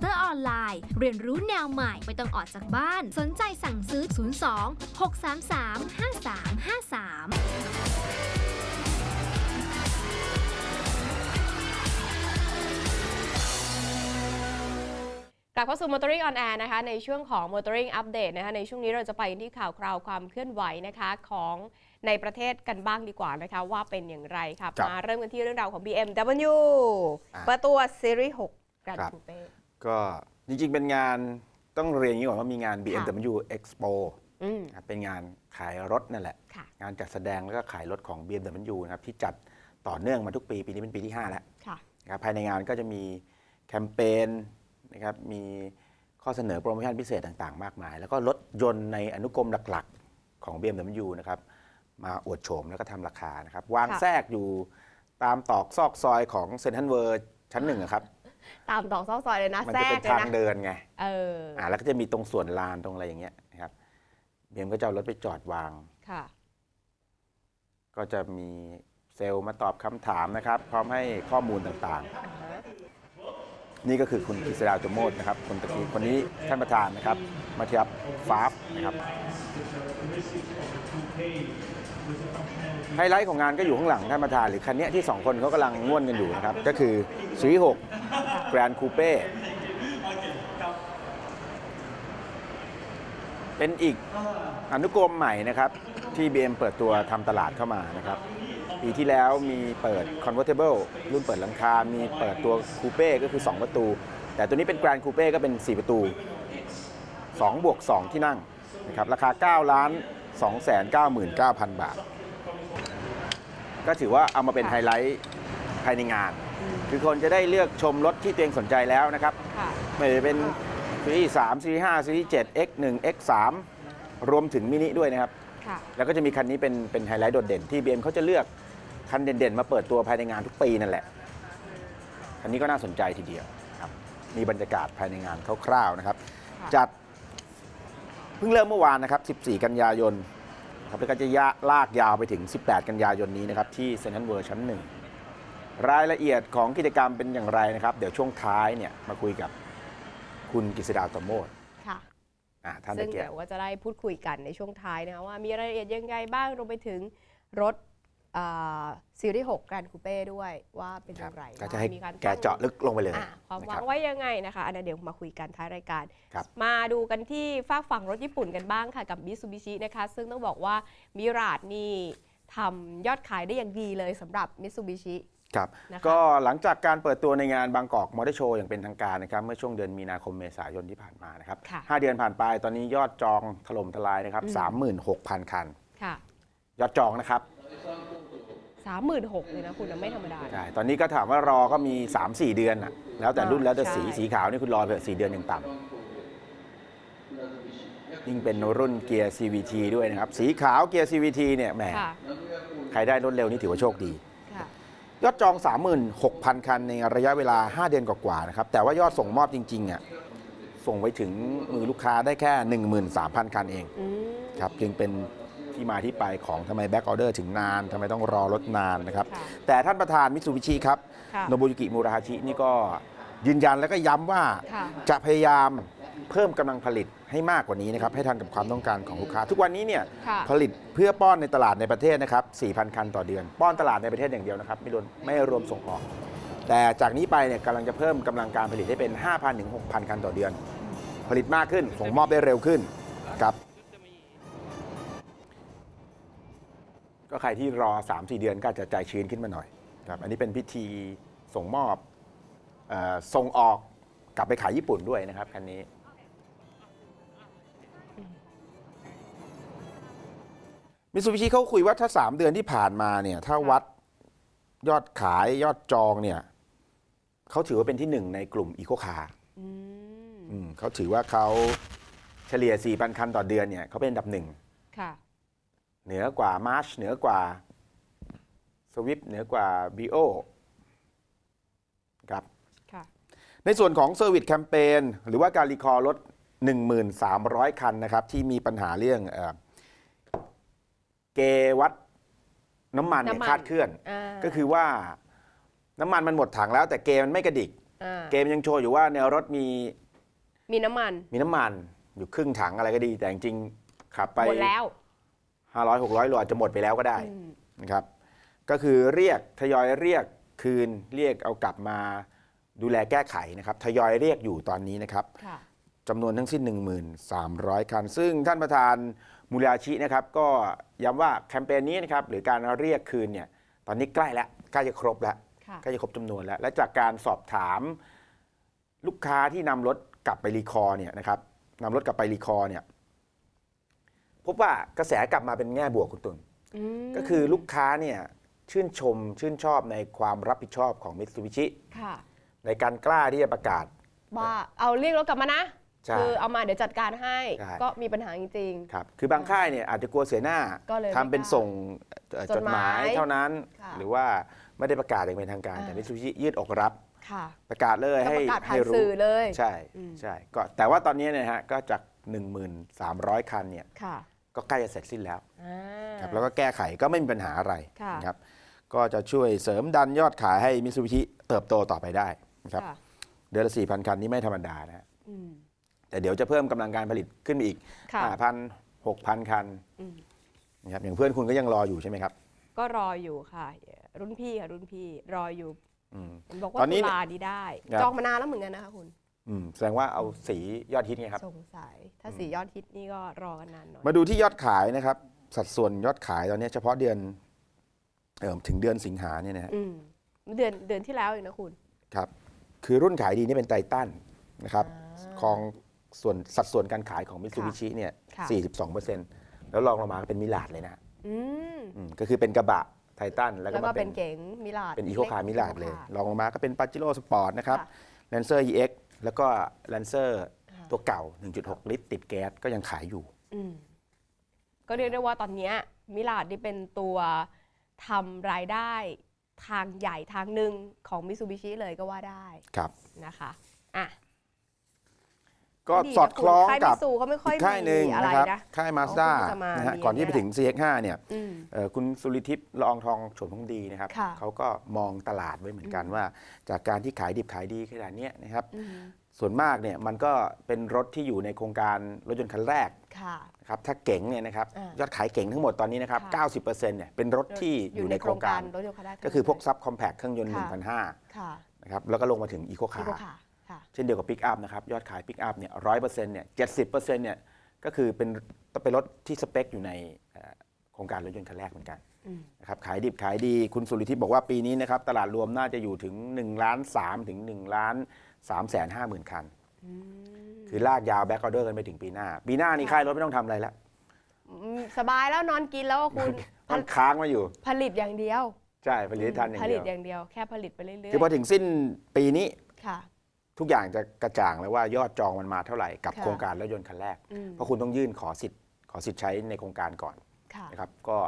เตอร์ออนไลน์ เรียนรู้แนวใหม่ไม่ต้องออกจากบ้าน สนใจสั่งซื้อ 02 633 5353กลับเข้าสู่ Motoring on Air นะคะในช่วงของ Motoring Update นะคะในช่วงนี้เราจะไปที่ข่าวคราวความเคลื่อนไหวนะคะของในประเทศกันบ้างดีกว่านะคะว่าเป็นอย่างไรค่ะครับมาเริ่มกันที่เรื่องราวของ BMW อ่าเปิดตัวซีรีส์6กันครับคูเป้ ก็จริงๆ เป็นงานต้องเรียนอย่างนี้ก่อนว่ามีงาน BMW Expo อืมครับเป็นงานขายรถนั่นแหละ ค่ะ งานจัดแสดงแล้วก็ขายรถของ BMW นะครับที่จัดต่อเนื่องมาทุกปี ปีนี้เป็นปีที่ 5 แล้วค่ะ นะครับภายในงานก็จะมีแคมเปญนะครับมีข้อเสนอโปรโมชั่นพิเศษต่างๆ มากมาย แล้วก็รถยนต์ในอนุกรมหลักๆ ของ BMW นะครับมาอวดโฉมแล้วก็ทำราคานะครับ วางค่ะ แทรกอยู่ตามตอกซอกซอยของเซนทันเวอร์ชั้นหนึ่งอะครับ ตามตอกซอกซอยเลยนะมันแทรจะเป็กนเลยทางนะเดินไงเอออ่าแล้วก็จะมีตรงส่วนลานตรงอะไรอย่างเงี้ยนะครับเบียมก็จะเอารถไปจอดวาง ค่ะ ก็จะมีเซลล์มาตอบคำถามนะครับ พร้อมให้ข้อมูลต่างๆ นี่ก็คือคุณกฤษดาจมโมดนะครับคนตะกี้คนนี้ท่านประธานนะครับ มาเทียบฟาฟนะครับไฮไลท์ของงานก็อยู่ข้างหลังท่านประธานหรือคันเนี้ยที่สองคนเขากำลังง่วนกันอยู่นะครับ ก็คือซีรี ส์6 Grand Coupe เป็นอีกอนุกรมใหม่นะครับที่ BM เปิดตัวทำตลาดเข้ามานะครับปีที่แล้วมีเปิด Convertible รุ่นเปิดหลังคา มีเปิดตัวคูเป้ก็คือ 2 ประตู แต่ตัวนี้เป็น Grand Coupe ก็เป็น 4 ประตู2บวก 2 ที่นั่งนะครับราคา 9 ล้าน 299,000 บาท ก็ถือว่าเอามาเป็นไฮไลท์ภายในงาน คือคนจะได้เลือกชมรถที่ตัวเองสนใจแล้วนะครับค่ะไม่ว่าจะเป็นซีรีส์3ซีรีส์5ซีรีส์ 7 X1 X3 รวมถึงมินิด้วยนะครับค่ะแล้วก็จะมีคันนี้เป็นเป็นไฮไลท์โดดเด่นที่ BM เขาจะเลือกคันเด่นๆ มาเปิดตัวภายในงานทุกปีนั่นแหละ คันนี้ก็น่าสนใจทีเดียวครับมีบรรยากาศภายในงานคร่าวๆนะครับค่ะจัดเพิ่งเริ่มเมื่อวานนะครับ 14 กันยายนครับแล้วก็จะยะลากยาวไปถึง 18 กันยายนนี้นะครับที่เซนทรัลเวิร์ชั้นหนึ่ง รายละเอียดของกิจกรรมเป็นอย่างไรนะครับ เดี๋ยวช่วงท้ายเนี่ยมาคุยกับคุณกฤษดาตโมดค่ะอ่าท่านซึ่ตะงเกียบเดี๋ยวว่าจะได้พูดคุยกันในช่วงท้ายนะคะว่ามีรายละเอียดยังไงบ้างรวมไปถึงรถอ่าซีรีส์6 Grand Coupe ด้วยว่าเป็นอย่างไรก็จะให้มีการแกเจาะลึกลงไปเลยอะความหวันะงรับไว้ยังไงนะคะ อันนั้นเดี๋ยวมาคุยกันท้ายรายการครับมาดูกันที่ฝากฝั่งรถญี่ปุ่นกันบ้างค่ะกับ Mitsubishi นะคะ ซึ่งต้องบอกว่ามิราดนี่ทำยอดขายได้อย่างดีเลยสำหรับ Mitsubishi ครับนะคะก็หลังจากการเปิดตัวในงานบางกอกมอเตอร์โชว์อย่างเป็นทางการนะครับ เมื่อช่วงเดือนมีนาคมเมษายนที่ผ่านมานะครับค่ะห้าเดือนผ่านไปตอนนี้ยอดจองถล่มทลายนะครับอืม36,000คันค่ะยอดจองนะครับ36,000เลยนะคุณนะไม่ธรรมดาใช่ตอนนี้ก็ถามว่ารอก็มี3-4เดือนน่ะแล้วแต่รุ่นอ่าแล้วแต่สีใช่สีขาวนี่คุณรอเถอะ4เดือนอย่างต่ำยิ่งเป็นรุ่นเกียร์ CVT ด้วยนะครับ สีขาวเกียร์ CVT เนี่ยแหมค่ะใครได้รถเร็วนี่ถือว่าโชคดีค่ะ ยอดจอง 36,000 คันในระยะเวลา 5 เดือนกว่าๆนะครับ แต่ว่ายอดส่งมอบจริงๆอะส่งไปถึงมือลูกค้าได้แค่ 13,000 คันเองอืมครับจึงเป็นที่มาที่ไปของทำไมแบ็กออเดอร์ถึงนานทำไมต้องรอรถนานนะครับค่ะแต่ท่านประธานมิตซูบิชิครับค่ะโนบุยุกิมูราฮาชินี่ก็ยืนยันแล้วก็ย้ำว่าค่ะจะพยายาม เพิ่มกำลังผลิตให้มากกว่านี้นะครับให้ทันกับความต้องการของลูกค้า ทุกวันนี้เนี่ยค่ะผลิตเพื่อป้อนในตลาดในประเทศนะครับ4,000 คันต่อเดือน ป้อนตลาดในประเทศอย่างเดียวนะครับไม่รวมไม่รวมส่งออก แต่จากนี้ไปเนี่ยกำลังจะเพิ่มกำลังการผลิตให้เป็น 5,000ถึง6,000 คันต่อเดือน ผลิตมากขึ้นส่งมอบได้เร็วขึ้นครับก็ใครที่รอ 3-4 เดือนก็อาจจะใจชื้นขึ้นมาหน่อยครับอันนี้เป็นพิธีส่งมอบเออส่งออกกลับไปขายญี่ปุ่นด้วยนะครับคันนี้ มิตซูบิชิเขาคุยว่าถ้า3เดือนที่ผ่านมาเนี่ย ถ้าวัดยอดขายยอดจองเนี่ยเขาถือว่าเป็นที่หนึ่งในกลุ่มอีโคคาร์อืมอืมเขาถือว่าเขาเฉลี่ย 4,000 คันต่อเดือนเนี่ยเขาเป็นอันดับหนึ่งค่ะเหนือกว่ามาร์ชเหนือกว่าสวิฟเหนือกว่าบีโอครับค่ะในส่วนของเซอร์วิสแคมเปญหรือว่าการรีคอร์รถ 1,300 คันนะครับ ที่มีปัญหาเรื่อง เออเกวัดน้ำมันเนี่ยน้ำมัน คลาดเคลื่อน อ่าก็คือว่าน้ำมันมันหมดถังแล้ว แต่เกมันไม่กระดิกอ่าเกมยังโชว์อยู่ว่าแนวรถมีมีน้ำมันมีน้ำมันอยู่ครึ่งถังอะไรก็ดี แต่จริงๆขับไปหมดแล้ว500 600โลอาจจะหมดไปแล้วก็ได้ อืมนะครับก็คือเรียกทยอยเรียกคืนเรียกเอากลับมาดูแลแก้ไขนะครับทยอยเรียกอยู่ตอนนี้นะครับค่ะ จำนวนทั้งสิ้น 1,300 คัน ซึ่งท่านประธาน มูลอาชินะครับก็ย้ำว่าแคมเปญนี้นะครับหรือการเรียกคืนเนี่ยตอนนี้ใกล้แล้วใกล้จะครบแล้วค่ะใกล้จะครบจำนวนแล้ว และจากการสอบถามลูกค้าที่นำรถกลับไปรีคอร์เนี่ยนะครับนำรถกลับไปรีคอร์เนี่ยพบว่ากระแสกลับมาเป็นแง่บวกคุณตุนอืมก็คือลูกค้าเนี่ยชื่นชมชื่นชอบในความรับผิดชอบของมิตซูบิชิค่ะในการกล้าที่จะประกาศว่าเอาเรียกรถกลับมานะ ใช่ คือเอามาเดี๋ยวจัดการให้ใช่ ก็มีปัญหาจริง ครับ คือบางค่ายเนี่ยอาจจะกลัวเสียหน้าก็เลยไม่ทำเป็นกล้าส่งเอ่อจจดดหมามหายยเท่านั้น ค่ะหรือว่าไม่ได้ประกาศอย่างเป็นทางการ อ่า แต่มิตซูบิชิยืดอกรับ ๆ ค่ะประกาศเลยก็ให้ประกาศผ่าให้นรู้สื่อเลย ใช่อืม ใช่ก็แต่ว่าตอนนี้เนี่ยนะฮะก็จาก 1,300 คันเนี่ยค่ะก็ใกล้จะเสร็จสิ้นแล้วอ่า ครับแล้วก็แก้ไขก็ไม่มีปัญหาอะไรค่ะ นะครับก็จะช่วยเสริมดันยอดขายให้มิตซูบิชิเติบโตต่อไปได้นะครับค่ะเดือนละ4,000 คันนี่ไม่ธรรมดานะฮะ อืม แต่เดี๋ยวจะเพิ่มกำลังการผลิตขึ้นไปอีกค่ะ5,000 6,000คันอืมนะครับอย่างเพื่อนคุณก็ยังรออยู่ใช่ไหมครับ ก็รออยู่ค่ะ รุ่นพี่ค่ะรุ่นพี่รออยู่อืมเห็นบอกว่าตอนนี้ตุลานี้ได้ครับจองมานานแล้วเหมือนกันนะคะคุณอืมแสดงว่าเอาสียอดฮิตไงครับสงสัยถ้าสียอดฮิตนี่ก็รอกันนานหน่อยมาดูที่ยอดขายนะครับ สัดส่วนยอดขายตอนนี้เฉพาะเดือนเอ่อถึงเดือนสิงหาเนี่ยนะฮะอืมเดือนเดือนที่แล้วเองนะคุณครับ คือรุ่นขายดีนี่เป็นไททันนะครับอ่าของ ส่วนสัดส่วนการขายของมิตซูบิชิเนี่ยค่ะ 42%แล้วรองลงมาก็เป็นมิลาดเลยนะอืมอืมก็คือเป็นกระบะไททันแล้วแล้ก็วก็มาเป็เป็นนเก๋งมิลาดเป็นอีโคคาร์มิลาดเลยค่ะรองลงมาก็เป็นปาจิโร่สปอร์ตนะครับค่ะแลนเซอร์ EX แล้วก็แลนเซอร์ค่ะตัวเก่า 1.6 ลิตรติดแก๊สก็ยังขายอยู่ อืมก็เรียกได้ว่าตอนเนี้ยมิลาดนี่เป็นตัวทำรายได้ทางใหญ่ทางหนึ่งของมิ t ูบิชิเลยก็ว่าได้ครับ นะคะอะ ก็ดีนะสอดคล้องค่ายกับมิตซูเขาไม่ค่อยอีกค่ายหนึ่งมีอะไรนะครับนะค่ายมาสด้าเขาก็จะมานะฮะมีก่อนที่ไปเนี่ยถึง CX5 เนี่ยอืมเอ่อคุณสุริทิพย์ละอองทองโฉมพงดีนะครับค่ะเขาก็มองตลาดไว้เหมือนกันว่า จากการที่ขายดิบขายดีขนาดเนี้ยนะครับอืมส่วนมากเนี่ยมันก็เป็นรถที่อยู่ในโครงการรถยนต์คันแรกค่ะนะครับถ้าเก๋งเนี่ยนะครับอ่ายอดขายเก๋งทั้งหมดตอนนี้นะครับค่ะ90%เนี่ยเป็นรถที่อยู่ในโครงการรถยนต์คันแรก็คือพวกซับคอมแพคเครื่องยนต์ค่ะ1,500ค่ะนะครับแล้วก็ลงมาถึงอีโคที่คาพวกร์ค่ะค่ะ เช่นเดียวกับปิกอัพนะครับยอดขายปิกอัพเนี่ยร้อยเปอร์เซ็นต์เนี่ยเจ็ดสิบเปอร์เซ็นต์เนี่ยก็คือเป็นต้องเป็นรถที่สเปคอยู่ในเอ่อโครงการรถยนต์คันแรกเหมือนกันอืมนะครับขายดิบขายดีคุณสุริทิพย์บอกว่าปีนี้นะครับตลาดรวมน่าจะอยู่ถึง1ล้าน3ถึง1ล้าน3แสน5หมื่นคันอืมคือลากยาวแบ็กออเดอร์กันไปถึงปีหน้า ปีหน้านี่ค่ายรถไม่ต้องทำอะไรแล้วอืมสบายแล้วนอนกินแล้วอะคุณมันค้างมาอยู่ ผลิตอย่างเดียว ใช่ผลิตให้ทันอย่างผเดีลิยตวอย่างเดียวแค่ผลิตไปเรื่อยคือพอถึงสิ้นปีนี้ๆค่ะ ทุกอย่างจะกระจ่างแล้วว่ายอดจองมันมาเท่าไหร่กับค่ะโครงการรถยนต์คันแรก อืม เพราะคุณต้องยื่นขอสิทธิ์ ขอสิทธิ์ใช้ในโครงการก่อนค่ะ นะครับก็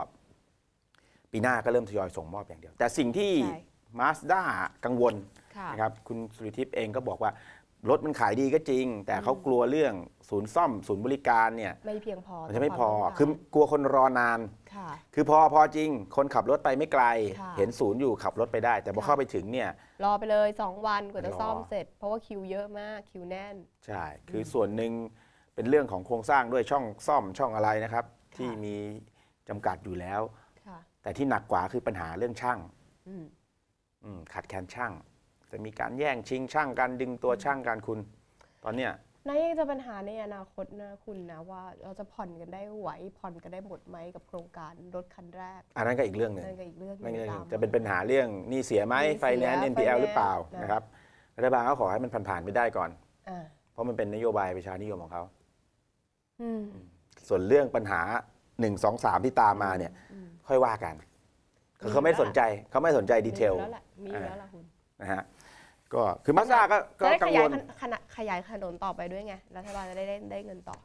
ปีหน้าก็เริ่มทยอยส่งมอบอย่างเดียว แต่สิ่งที่ใช่ มาสด้ากังวล ค่ะ นะครับคุณสุริทิพย์เองก็บอกว่ารถมันขายดีก็จริง แต่เขากลัวเรื่องศูนย์ซ่อม ศูนย์บริการเนี่ยไม่เพียงพอมันจะไม่พอ ต่วามต้งการคือกลัวคนรอนาน ค่ะคือพอพอจริง คนขับรถไปไม่ไกลค่ะเห็นศูนย์อยู่ขับรถไปได้ แต่พอค่ะเข้าไปถึงเนี่ย รอไปเลย 2 วันกว่าจะรอซ่อมเสร็จ เพราะว่าคิวเยอะมากคิวแน่น ใช่ คือส่วนหนึ่งเป็นเรื่องของโครงสร้างด้วยช่องซ่อมช่องอะไรนะครับ ที่มีจำกัดอยู่แล้วค่ะแต่ที่หนักกว่าคือปัญหาเรื่องช่างอืมอืมขาดแคลนช่าง จะมีการแย่งชิงช่างกันดึงตัวช่างกันคุณ ตอนเนี้ย นั่นยังจะปัญหาในอนาคตนะคุณนะว่าเราจะผ่อนกันได้ไหวผ่อนกันได้หมดไหมกับโครงการรถคันแรก อันนั้นก็อีกเรื่องหนึ่งนั่นก็อีกเรื่องหนั่นนึก็งอีกตามจะเป็นปัญหาเรื่องหนี้เสียไหมหนี้เสียไฟแนนซ์ finance NPL หรือเปล่านะนะครับรัฐบาลก็ขอให้มันผ่านๆไปได้ก่อนอ่าเพราะมันเป็นนโยบายประชานิยมของเขาอืมส่วนเรื่องปัญหา1 2 3ที่ตามมาเนี่ยอืมค่อยว่ากันมีเขาไม่อยู่แล้วสนใจเขาไม่สนใจดีเทลมีอยู่แล้วแหละมีอยู่แล้วล่ะคุณนะฮะ ก็คือมาซ่าก็ก็จะได้กัขงยายวลขนาดขยายถนนต่อไปด้วยไงรัฐบาลจะได้ได้ได้เงินต่อ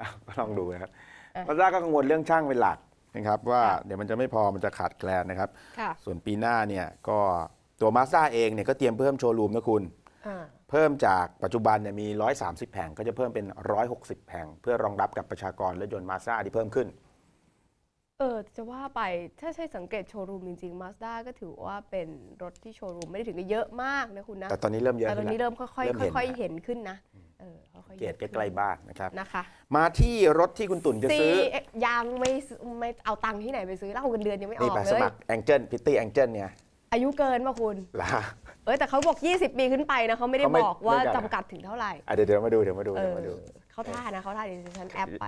อะก็ลองดูนะครับอะ มาซ่าก็กังวลเรื่องช่างเป็นหลักนะครับว่าค่ะเดี๋ยวมันจะไม่พอมันจะขาดแคลนนะครับ ค่ะ ส่วนปีหน้าเนี่ยก็ตัวมาซ่าเองเนี่ยก็เตรียมเพิ่มโชว์รูมนะคุณ อ่า เพิ่มจากปัจจุบันเนี่ยมี 130 แผง ก็จะเพิ่มเป็น 160 แผง เพื่อรองรับกับประชากรรถยนต์มาซ่าที่เพิ่มขึ้น เออจะว่าไปถ้าใช่สังเกตโชว์รูมจริงๆ Mazda ก็ถือว่าเป็นรถที่โชว์รูมไม่ได้ถึงกับเยอะมากนะคุณนะแต่ตอนนี้เริ่มเยอะแต่ตอนนี้ขึ้นแล้วเริ่มค่อยเริ่มเห็น ๆค่อยแล้วๆเห็นขึ้นนะเออค่อยๆเกตใกล้ๆบ้านนะครับ นะคะมาที่รถที่คุณตุ่นจะซีซื้อ ยังไม่ซื้อไม่เอาตังค์ที่ไหนไปซื้อแล้วเอาเงินเดือนยังไม่อนี่อกไปเลสยมัครแองเจิลพิตตี้แองเจิลเนี่ยอายุเกินป่ะคุณลาเอ้ยแต่เขาบอก 20 ปีขึ้นไปนะเขาไม่ได้เขาไม่บอกว่าไม่ได้จำกัดถึงเท่าไหร่อะเดี๋ยวเดี๋ยวมาดูเดี๋ยวมาดูเอเดี๋ยวอมาดู เขาท่านะเขาท่าดิฉันแอปไป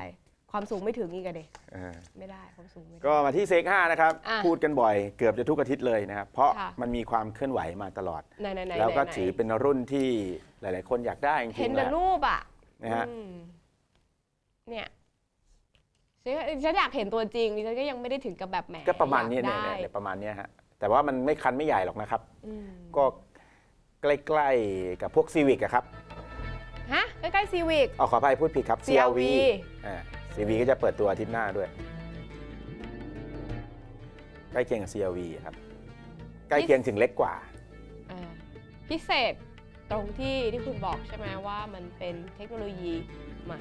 ความสูงไม่ถึงอีกอะเด็เออไม่ได้ความสูงไม่ได้ ก็มาที่เซก5นะครับอะพูดกันบ่อยเกือบจะทุกอาทิตย์เลยนะครับ เพราะค่ะมันมีความเคลื่อนไหวมาตลอดไหนไหนไหนแล้วก็ไหนถือเป็นรุ่นที่หลาย ๆ คนอยากได้จริเห็นงๆแหแต่ละรูปอะนะฮะอืมเนี่ยฉันฉันอยากเห็นตัวจริงดิฉันก็ยังไม่ได้ถึงกับแบบแหมก็ประมาณนี้อยกเนี่ยได้เนี่ยประมาณเนี้ยฮะแต่ว่ามันไม่คันไม่ใหญ่หรอกนะครับอืมก็ใกล้ ๆ กับพวกซีวิกอะครับฮะใกล้ๆซีวิกเอาขออภัยพูดผิดครับ CRV อ่า CRV ก็จะเปิดตัวอาทิตย์หน้าด้วย ใกล้เคียงกับ CRV ครับ ใกล้เคียงถึงเล็กกว่าอ่า พิเศษตรงที่ที่คุณบอกใช่ไหมว่ามันเป็นเทคโนโลยีใหม่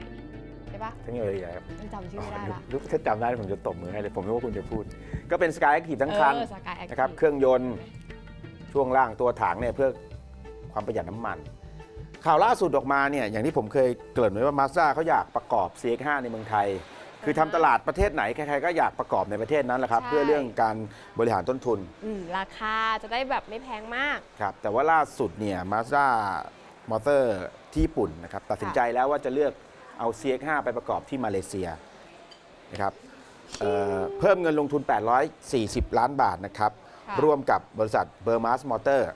ใช่ปะเทคโนโลยีอะไรครับฉันจำชื่อไม่ได้ละรู้ถ้าจำได้ผมจะตบมือให้เลย ผมนึกว่าคุณจะพูด ก็เป็น Sky Active ทั้งคันเออ Sky Active นะครับ เครื่องยนต์ช่วงล่างตัวถังเนี่ยเพื่อความประหยัดน้ำมัน ข่าวล่าสุดออกมาเนี่ยอย่างที่ผมเคยเกริ่นไว้ว่ามาสด้าเขาอยากประกอบ CX5 ในเมืองไทย คือทำตลาดประเทศไหน ใครๆก็อยากประกอบในประเทศนั้นแหละครับ ใช่ เพื่อเรื่องการบริหารต้นทุนอืมราคาจะได้แบบไม่แพงมาก ครับแต่ว่าล่าสุดเนี่ยมาสด้ามอเตอร์ที่ญี่ปุ่นนะครับตัดสินใจแล้วว่าจะเลือกเอา CX5 ไปประกอบที่มาเลเซียนะครับเอ่อเพิ่มเงินลงทุน 840 ล้านบาทนะครับ ค่ะ ร่วมกับบริษัทเบอร์มาสมอเตอร์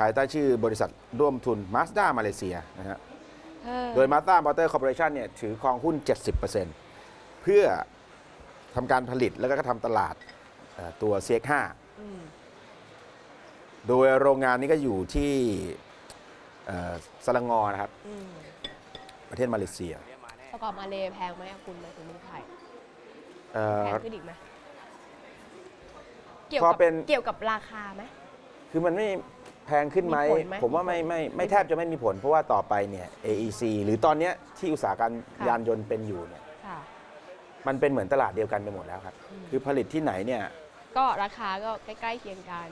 ภายใต้ชื่อบริษัทร่วมทุน Mazda มาเลเซียนะฮะเออโดย Mazda Motor Corporation เนี่ยถือครองหุ้น 70%เพื่อทำการผลิตแล้วก็ทำตลาดเอ่อตัว CX5 อืมโดยโรงงานนี้ก็อยู่ที่เอ่อสลังงอนะครับอืมประเทศมาเลเซีย ประกอบมาเลแพงไหมอะคุณมาถึงเมืองไทยเอ่อแพงขึ้นอีกไหมเกี่ยวพอกับเป็นเกี่ยวกับราคาไหมคือมันไม่แพงขึ้นไหม มีผลไหม ผมว่าไม่ไม่ไม่แทบจะไม่มีผล เพราะว่าต่อไปเนี่ย AEC หรือตอนเนี้ยที่อุตสาหกรรมค่ะ ยานยนต์เป็นอยู่เนี่ยค่ะ มันเป็นเหมือนตลาดเดียวกันไปหมดแล้วครับ อืม คือผลิตที่ไหนเนี่ยก็ราคาก็ใกล้ๆเคียงกัน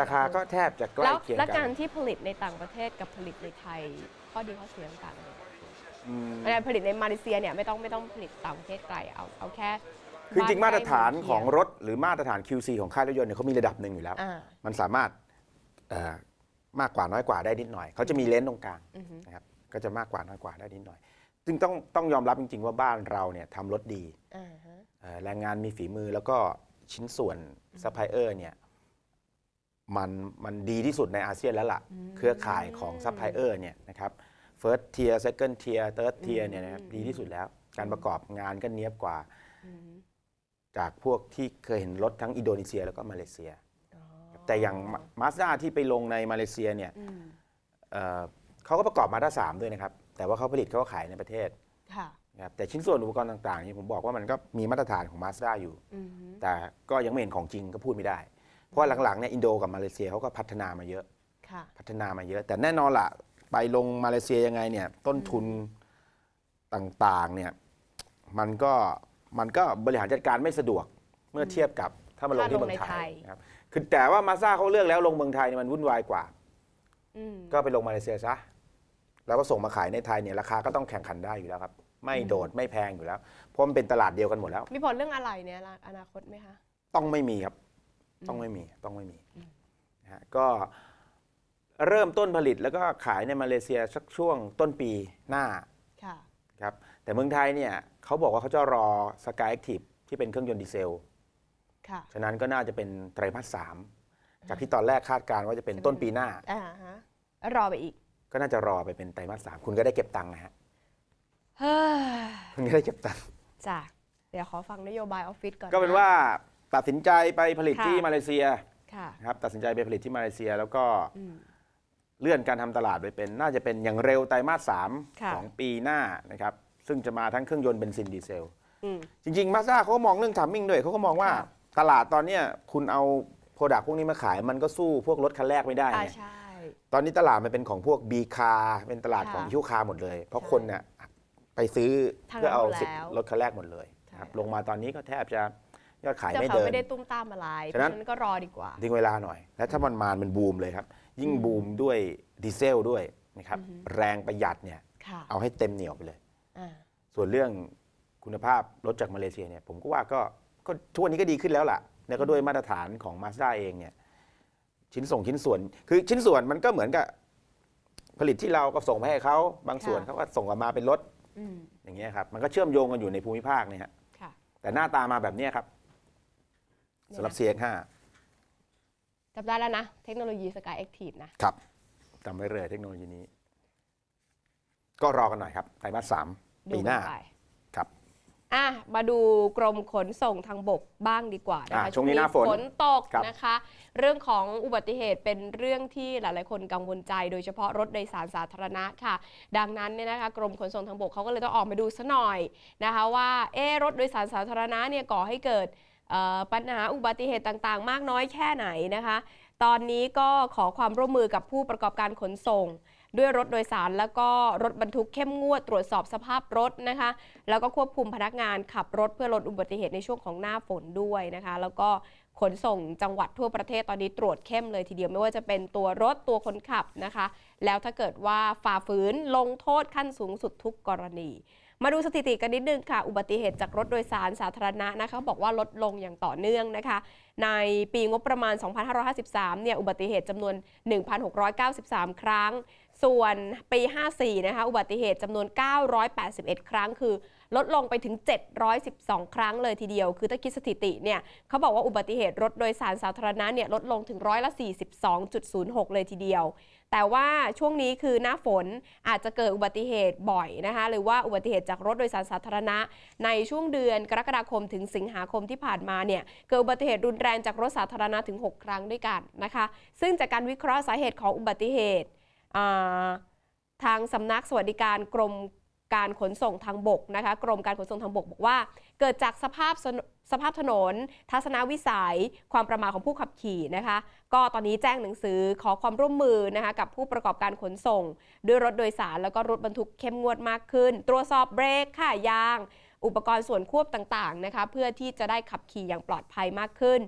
ราคาก็แทบจะใกล้แล้วเคียงแล้วกักานรที่ผลิตในต่างประเทศกับผลิตในไทย ข้อดีข้อเสียต่างกันยังไงอืมการผลิตในมาเลเซียเนี่ยไม่ต้องไม่ต้องผลิตต่างประเทศไกลเอาเอาแค่คือจริงๆบ้มาตรฐานใกล้เมืของเคียรถ หรือมาตรฐาน QC ของค่ายรถยนต์เนี่ยเขามีระดับหนึ่งอยู่แล้ว อ่า มันสามารถเอ่อ มากกว่าน้อยกว่าได้นิดหน่อย เขาจะมีเลนส์ตรงกลางอือฮึนะครับก็จะมากกว่าน้อยกว่าได้นิดหน่อย ซึ่งต้องต้องยอมรับจริง ๆ ว่าบ้านเราเนี่ยทำรถดีอ่าฮะเอ่อแรงงานมีฝีมือแล้วก็ชิ้นส่วนซัพพลายเออร์เนี่ยมันมันดีที่สุดในอาเซียนแล้วล่ะ เครือข่ายของซัพพลายเออร์เนี่ยนะครับ first tier second tier third tier เนี่ยนะครับดีที่สุดแล้ว การประกอบงานก็เนี้ยบกว่าอืมจากพวกที่เคยเห็นรถทั้งอินโดนีเซียแล้วก็มาเลเซียอ๋อ แต่อย่างมาสด้าที่ไปลงในมาเลเซียเนี่ยอืมเอ่อเขาก็ประกอบมาด้าสามด้วยนะครับ แต่ว่าเขาผลิตเขาก็ขายในประเทศค่ะ นะครับแต่ชิ้นส่วนอุปกรณ์ต่างๆนี่ผมบอกว่ามันก็มีมาตรฐานของมาสด้าอยู่ อืมแต่ก็ยังไม่เห็นของจริงก็พูดไม่ได้ เพราะหลังๆเนี่ยอินโดกับมาเลเซียเขาก็พัฒนามาเยอะ ค่ะ พัฒนามาเยอะ แต่แน่นอนล่ะไปลงมาเลเซียยังไงเนี่ยต้นทุนต่างๆเนี่ยมันก็มันก็บริหารจัดการไม่สะดวกเมื่อเทียบกับถ้ามาลงที่เมืองไทยนะครับ คือแต่ว่ามาซ่าเขาเลือกแล้วลงเมืองไทยเนี่ยมันวุ่นวายกว่าอืมก็ไปลงมาเลเซียซะแล้วก็ส่งมาขายในไทยเนี่ยราคาก็ต้องแข่งขันได้อยู่แล้วครับ ไม่โดดไม่แพงอยู่แล้วเพราะมันเป็นตลาดเดียวกันหมดแล้ว มีผลเรื่องอะไรเนี่ยอนาคตไหมคะต้องไม่มีครับ ต้องไม่มีต้องไม่มีนะฮะก็เริ่มต้นผลิตแล้วก็ขายในมาเลเซียสักช่วงต้นปีหน้าค่ะครับแต่เมืองไทยเนี่ยเขาบอกว่าเขาจะรอ Sky Active ที่เป็นเครื่องยนต์ดีเซลค่ะ ฉะนั้นก็น่าจะเป็นไตรมาสสามจากที่ตอนแรกคาดการณ์ว่าจะเป็นต้นปีหน้าอ่าฮะแล้วรอไปอีก ก็น่าจะรอไปเป็นไตรมาสสามคุณก็ได้เก็บตังค์นะฮะเฮ้ยคุณก็ได้เก็บตังค์จ้ะเดี๋ยวขอฟังนโยบายออฟฟิศก่อน ก็เป็นว่าตัดสินใจไปผลิตค่ะที่มาเลเซียค่ะนะครับตัดสินใจไปผลิตที่มาเลเซียแล้วก็อืมเลื่อนการทำตลาดไปเป็น น่าจะเป็นอย่างเร็วไตรมาสสามค่ะของปีหน้านะครับ ซึ่งจะมาทั้งเครื่องยนต์เบนซินดีเซลอืมจริงๆมาซ่าเขาก็มองเรื่องทัมมิ่งด้วยเขาก็มองว่าค่ะ ตลาดตอนเนี้ยคุณเอาโปรดักพวกนี้มาขาย มันก็สู้พวกรถคันแรกไม่ได้อ่าไงใช่ ตอนนี้ตลาดมันเป็นของพวก B คาเป็นตลาดของค่ะฮิวคาหมดเลย เพราะใช่คนเนี่ยไปซื้อทางเพื่อเอานั้นหมดสิทธิ์แล้วรถคันแรกหมดเลยใช่นะครับลงมาตอนนี้ก็แทบจะยอดขายเจ้าไม่เขาเดิน ไม่ได้ตุ้มตามอะไรเพฉะนั้ราะนฉะนั้นก็รอดีกว่า ทิ้งเวลาหน่อย แล้วถ้ามันมามันบูมเลยครับ ยิ่งอืมบูมด้วยดีเซลด้วยนะครับอือฮึ แรงประหยัดเนี่ยค่ะเอาให้เต็มเหนียวไปเลย อ่าส่วนเรื่องคุณภาพรถจากมาเลเซียเนี่ยผมก็ว่าก็ ก็ทุกวันนี้ก็ดีขึ้นแล้วล่ะแล้วก็ด้วยมาตรฐานของมาสด้าเองเนี่ย ชิ้นส่งชิ้นส่วน คือชิ้นส่วนมันก็เหมือนกับผลิตที่เราก็ส่งไปให้เขาบางส่วนเขาก็ส่งกลับมาเป็นรถอืม อย่างเงี้ยครับ มันก็เชื่อมโยงกันอยู่ในภูมิภาคเนี่ยฮะค่ะ แต่หน้าตามาแบบเนี้ยครับสำหรับ CX5 จำได้แล้วนะ เทคโนโลยี Sky Active นะ ครับจำไว้เลยเทคโนโลยีนี้ ก็รอกันหน่อยครับไตรมาสสามดูปีหน้ากัไปครับ อะมาดูกรมขนส่งทางบกบ้างดีกว่านะคะอะช่วงนี้หน้าฝนฝนตกครับ นะคะ เรื่องของอุบัติเหตุเป็นเรื่องที่หลาย ๆ คนกังวลใจ โดยเฉพาะรถโดยสารสาธารณะค่ะ ดังนั้นเนี่ยนะคะกรมขนส่งทางบกเขาก็เลยต้องออกมาดูซะหน่อยนะคะว่าเอ๊ะรถโดยสารสาธารณะเนี่ยก่อให้เกิดเอ่อปัญหาอุบัติเหตุต่าง ๆ มากน้อยแค่ไหนนะคะ ตอนนี้ก็ขอความร่วมมือกับผู้ประกอบการขนส่ง ด้วยรถโดยสารแล้วก็รถบรรทุกเข้มงวดตรวจสอบสภาพรถนะคะ แล้วก็ควบคุมพนักงานขับรถเพื่อลดอุบัติเหตุในช่วงของหน้าฝนด้วยนะคะ แล้วก็ขนส่งจังหวัดทั่วประเทศตอนนี้ตรวจเข้มเลยทีเดียวไม่ว่าจะเป็นตัวรถตัวคนขับนะคะ แล้วถ้าเกิดว่าฝ่าฝืนลงโทษขั้นสูงสุดทุกกรณี มาดูสถิติกันนิดนึงค่ะ อุบัติเหตุจากรถโดยสารสาธารณะนะคะบอกว่าลดลงอย่างต่อเนื่องนะคะ ในปีงบประมาณ 2553 เนี่ยอุบัติเหตุจำนวน 1,693 ครั้ง ส่วนปี 54 นะคะ อุบัติเหตุจำนวน 981 ครั้ง คือลดลงไปถึง 712 ครั้งเลยทีเดียว คือถ้าคิดสถิติเนี่ยเขาบอกว่าอุบัติเหตุรถโดยสารสาธารณะเนี่ยลดลงถึงร้อยละ 42.06 เลยทีเดียว แต่ว่าช่วงนี้คือหน้าฝนอาจจะเกิดอุบัติเหตุบ่อยนะคะ หรือว่าอุบัติเหตุจากรถโดยสารสาธารณะ ในช่วงเดือนกรกฎาคมถึงสิงหาคมที่ผ่านมาเนี่ยเกิดอุบัติเหตุรุนแรงจากรถสาธารณะถึง 6 ครั้งด้วยกันนะคะ ซึ่งจากการวิเคราะห์สาเหตุของอุบัติเหตุ ทางสำนักสวัสดิการกรมการขนส่งทางบกนะคะกรมการขนส่งทางบกบอกว่า เกิดจากสภาพสภาพถนน ทัศนวิสัย ความประมาทของผู้ขับขี่นะคะ ก็ตอนนี้แจ้งหนังสือขอความร่วมมือนะคะกับผู้ประกอบการขนส่ง ด้วยรถโดยสารแล้วก็รถบรรทุกเข้มงวดมากขึ้น ตรวจสอบเบรกค่ะยาง อุปกรณ์ส่วนควบต่างๆนะคะเพื่อที่จะได้ขับขี่อย่างปลอดภัยมากขึ้น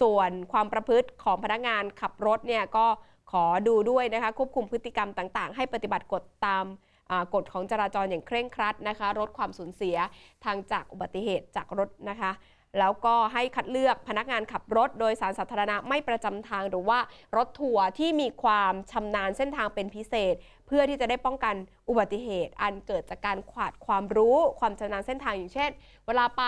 ส่วนความประพฤติของพนักงานขับรถเนี่ยก็ ขอดูด้วยนะคะควบคุมพฤติกรรมต่างๆ ให้ปฏิบัติกฎตามกฎของจราจรอย่างเคร่งครัดนะคะลดความสูญเสียทางจากอุบัติเหตุจากรถนะคะแล้วก็ให้คัดเลือกพนักงานขับรถโดยสารสาธารณะไม่ประจำทางหรือว่ารถทัวร์ที่มีความชำนาญเส้นทางเป็นพิเศษ เพื่อที่จะได้ป้องกันอุบัติเหตุ อันเกิดจากการขาดความรู้ความชำนาญเส้นทางอย่างเช่น เวลาไป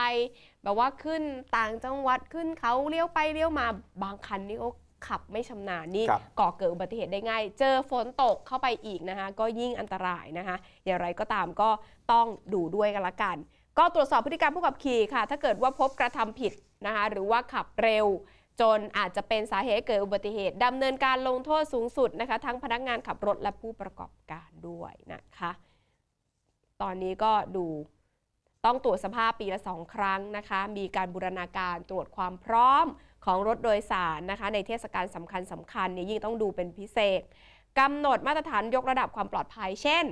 แบบว่าขึ้นต่างจังหวัดขึ้นเขาเลี้ยวไปเลี้ยวมาบางคันนี่ก็ ขับไม่ชำนาญนี่ครับก่อเกิดอุบัติเหตุได้ง่าย เจอฝนตกเข้าไปอีกนะคะก็ยิ่งอันตรายนะคะ อย่างไรก็ตามก็ต้องดูด้วยกันละกัน ก็ตรวจสอบพฤติกรรมผู้ขับขี่ค่ะ ถ้าเกิดว่าพบกระทำผิดนะคะหรือว่าขับเร็วจนอาจจะเป็นสาเหตุให้เกิดอุบัติเหตุดำเนินการลงโทษสูงสุดนะคะ ทั้งพนักงานขับรถและผู้ประกอบการด้วยนะคะ ตอนนี้ก็ดูต้องตรวจสภาพปีละสองครั้งนะคะ มีการบูรณาการตรวจความพร้อม ของรถโดยสารนะคะ ในเทศกาลสำคัญสคัญๆเนี่ยยิ่งต้องดูเป็นพิเศษกำหนดมาตรฐานยกระดับความปลอดภัย เช่น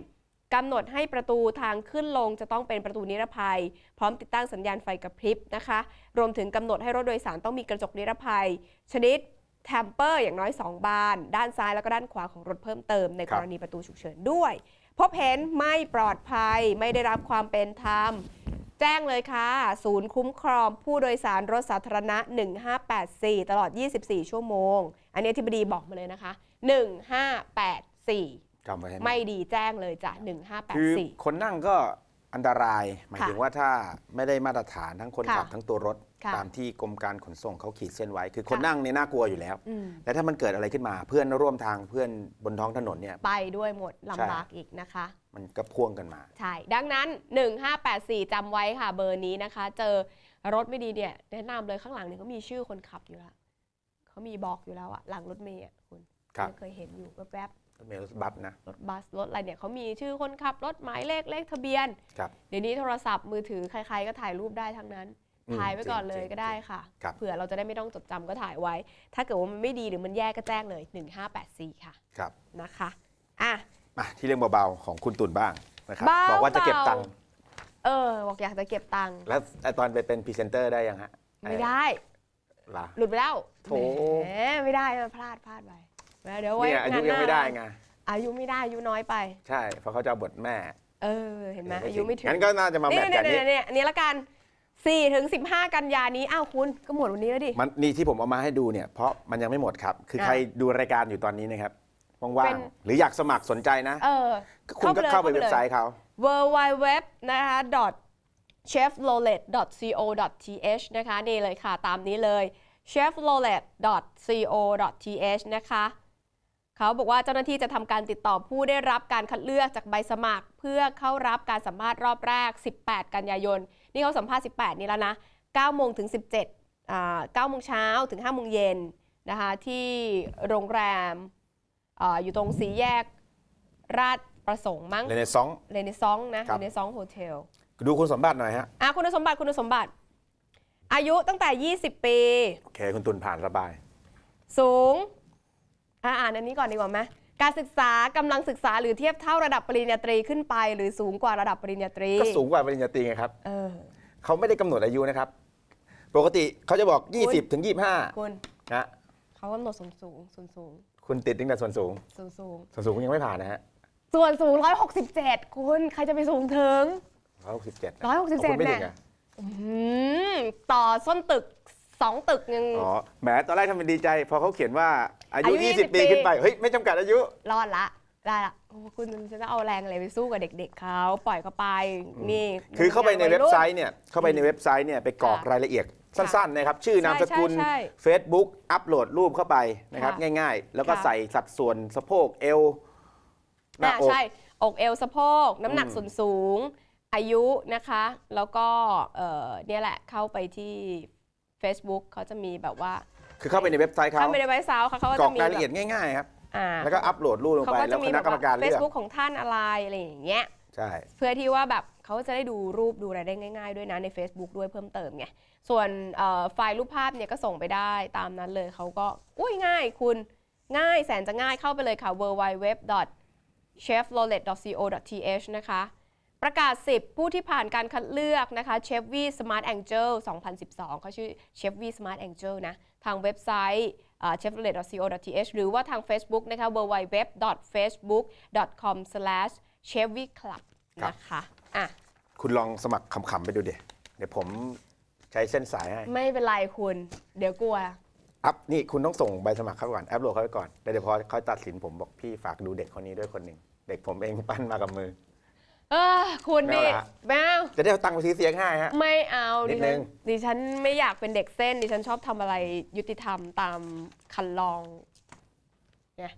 กำหนดให้ประตูทางขึ้นลงจะต้องเป็นประตูนิรภัย พร้อมติดตั้งสัญญาณไฟกระพริบนะคะ รวมถึงกำหนดให้รถโดยสารต้องมีกระจกนิรภัย ชนิดแทมเปอร์อย่างน้อย 2 บาน ด้านซ้ายแล้วก็ด้านขวาของรถเพิ่มเติม ในกรณีประตูฉุกเฉินด้วย พบเห็นไม่ปลอดภัยไม่ได้รับความเป็นธรรม แจ้งเลยค่ะ ศูนย์คุ้มครองผู้โดยสารรถสาธารณะ 1584 ตลอด 24 ชั่วโมง อันนี้ที่บดีบอกมาเลยนะคะ 1584จำไว้ให้ไม่ดีแจ้งเลยจ้ะคือ1584คนนั่งก็อันตราย หมายค่ะถึงว่าถ้าไม่ได้มาตรฐานทั้งคนค่ะขับทั้งตัวรถค่ะตามที่กรมการขนส่งเขาขีดเส้นไว้ คือคนค่ะนั่งเนี่ยน่ากลัวอยู่แล้วอืมแต่ถ้ามันเกิดอะไรขึ้นมา เพื่อนร่วมทางเพื่อนบนท้องถนนเนี่ย ไปด้วยหมดลำบากอีกนะคะ มันก็พ่วงกันมา ใช่ ดังนั้น 1584จำไว้ค่ะเบอร์นี้นะคะ เจอรถไม่ดีเนี่ยแนะนำเลยข้างหลังเนี่ยเขามีชื่อคนขับอยู่แล้วเขามีบอกอยู่แล้วอะหลังรถเมย์อะคุณครับเคยเห็นอยู่แวบรถเมล์รถบัสนะๆรถบัสรถอะไรเนี่ยเขามีชื่อคนขับรถหมายเลขเลขทะเบียนครับเดี๋ยวนี้โทรศัพท์มือถือใคร ๆ ก็ถ่ายรูปได้ทั้งนั้นอืมถ่ายไว้ก่อนเลยจริงๆก็ได้ค่ะครับเผื่อเราจะได้ไม่ต้องจดจำก็ถ่ายไว้ ถ้าเกิดว่ามันไม่ดีหรือมันแย่ก็แจ้งเลย 1584 ค่ะครับนะคะอะ มาที่เรื่องเบาๆของคุณตุ่นบ้างนะครับเบาๆบอกว่าจะเก็บตังค์เออ บอกอยากจะเก็บตังค์แล้วไอ้ตอนไปเป็นพรีเซนเตอร์ได้ยังฮะไม่ได้ล่ะหลุดไปแล้วโถแหมไม่ได้พลาดพลาดไปเดี๋ยวไว้เนี่ยอายุงนหยังน้ไม่ได้ไงอายุไม่ได้อายุน้อยไป ใช่เพราะเขาจะเอาบทแม่ เออเห็นไหมอายุไม่ถึงงั้นก็น่าจะมาแมนี่ทเนี่กันยนี้เนี่ยเนี่ยอันนี้ละกัน4ถึง15กันยานี้ อ้าวคุณก็หมดวันนี้แล้วดิ มันนี่ที่ผมเอามาให้ดูเนี่ย เพราะมันยังไม่หมดครับ คืออะใครดูรายการอยู่ตอนนี้นะครับ ว่างเป็นๆหรืออยากสมัครสนใจนะ เออคุณก็เข้าไปเว็บไซต์เขา w w w นะคะ cheflolet.co.th นะคะ นี่เลยค่ะ ตามนี้เลย cheflolet.co.th นะคะเขาบอกว่าเจ้าหน้าที่จะทำการติดต่อผู้ได้รับการคัดเลือกจากใบสมัคร เพื่อเข้ารับการสัมภาษณ์รอบแรก 18 กันยายน นี่เขาสัมภาษณ์ 18 นี้แล้วนะ9โมงถึง 17อ่า9โมงเช้าถึง5โมงเย็นนะคะที่โรงแรม อาอยู่ตรงสีแยกราชประสงค์มั้งเลยในซองเรเนซองส์นะครัเรบเนซองส์โฮเทลดูคุณสมบัติหน่อยฮะอะคุณสมบัติคุณสมบัติ อายุตั้งแต่ 20 ปีโอเคคุณตุนผ่านสบาย สูงอะอ่านอันนี้ก่อนดีกว่าไหมการศึกษากำลังศึกษาหรือเทียบเท่าระดับปริญญาตรีขึ้นไป หรือสูงกว่าระดับปริญญาตรีก็สูงกว่าปริญญาตรีไงครับเออเขาไม่ได้กำหนดอายุนะครับ ปกติเขาจะบอก 20 ถึง 25คุณนะเขากำหนดส่วนสูงส่วนสูง คุณติดตั้งแต่ส่วนสูงส่วนสูงส่วนสูงยังไม่ผ่านนะฮะส่วนสูง 167 คุณ ใครจะไปสูงถึง 167นะ167คุณไม่ถึงแน่อะอืมต่อส้นตึก2ตึกยัง อ๋อแหมตอนแรกทำเป็นดีใจ พอเขาเขียนว่าอายุ อายุ20 20 ปีขึ้นไป เฮ้ย ไม่จำกัดอายุ รอดละได้ละโอ้คุณจะเอาแรงอะไรไปสู้กับเด็ก ๆเขาปล่อยเขาไปนี่คือเข้าไปในเว็บไซวัยรุ่ต์เนี่ย เข้าไปในเว็บไซต์เนี่ย ไปกรอกค่ะรายละเอียด สั้นๆนะครับชื่อนามสกุลใช่ใช่ Facebook อัปโหลดรูปเข้าไปนะครับค่ะง่ายๆ แล้วก็ค่ะ ใส่สัดส่วนสะโพกเอวหน้าอ่าอก ใช่ อกเอวสะโพก น้ำหนักอืม ส่วนสูง อายุนะคะ แล้วก็เอ่อเนี่ยแหละเข้าไปที่ Facebook เขาจะมีแบบว่าคือเข้าไปในเว็บไซต์เขาเข้าไปในเว็บไซต์เขาเขาก็กรอจะกมีรายแบละเอียดบง่ายๆครับอ่าแล้วก็อัปโหลดรูปลงเขาไปก็แล้จะวมีคแบณะบกรรมการเฟเลืซอกบุ๊กของท่านอะไรอะไรอย่างเงี้ย ใช่ เพื่อที่ว่าแบบ เขาจะได้ดูรูปดูอะไรได้ง่ายๆ ด้วยนะใน Facebook ด้วยเพิ่มเติมไงส่วนเอ่อไฟล์รูปภาพเนี่ยก็ส่งไปได้ตามนั้นเลยเขาก็อุ้ยง่ายคุณง่ายแสนจะง่ายเข้าไปเลยค่ะ w w w cheflolet.co.th นะคะ ประกาศ 10 ผู้ที่ผ่านการคัดเลือกนะคะ Chef V Smart Angel 2012 เขาชื่อ Chef V Smart Angel นะ ทางเว็บไซต์ cheflolet.co.th หรือว่าทาง Facebook นะคะ www.facebook.com/chefvclub นะคะ อะคุณลองสมัครขำๆไปดูเดี๋ยวเดี๋ยวผมใช้เส้นสายให้ไม่เป็นไรคุณ เดี๋ยวกลัว อัพนี่คุณต้องส่งใบสมัครเข้าไปก่อนแอปโหลดเข้าไปก่อนแล้วเดี๋ยวพอเขาตัดสินผมบอกพี่ฝากดูเด็กคนนี้ด้วยคนหนึ่งเด็กผมเองปั้นมากับมือ เออคุณไม่นี่เอาละไม่เอาจะได้เอาตังค์ไปซื้อเสียงให้ฮะ ไม่เอานิดิดฉันึนง ดิฉันไม่อยากเป็นเด็กเส้น ดิฉันชอบทำอะไรยุติธรรมตามคันลอง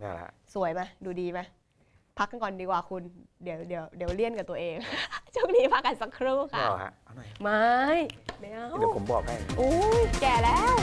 นั่นแหละฮะสวยไหมดูดีไหม พักกันก่อนดีกว่าคุณ เดี๋ยวเดี๋ยวเดี๋ยวเลี่ยนกับตัวเอง ช่วงนี้พักกันสักครู่ไม่ค่ะเอาฮะเอาหน่อยไม่ไม่เอาเดี๋ยวผมบอกให้อุ้ยแก่แล้ว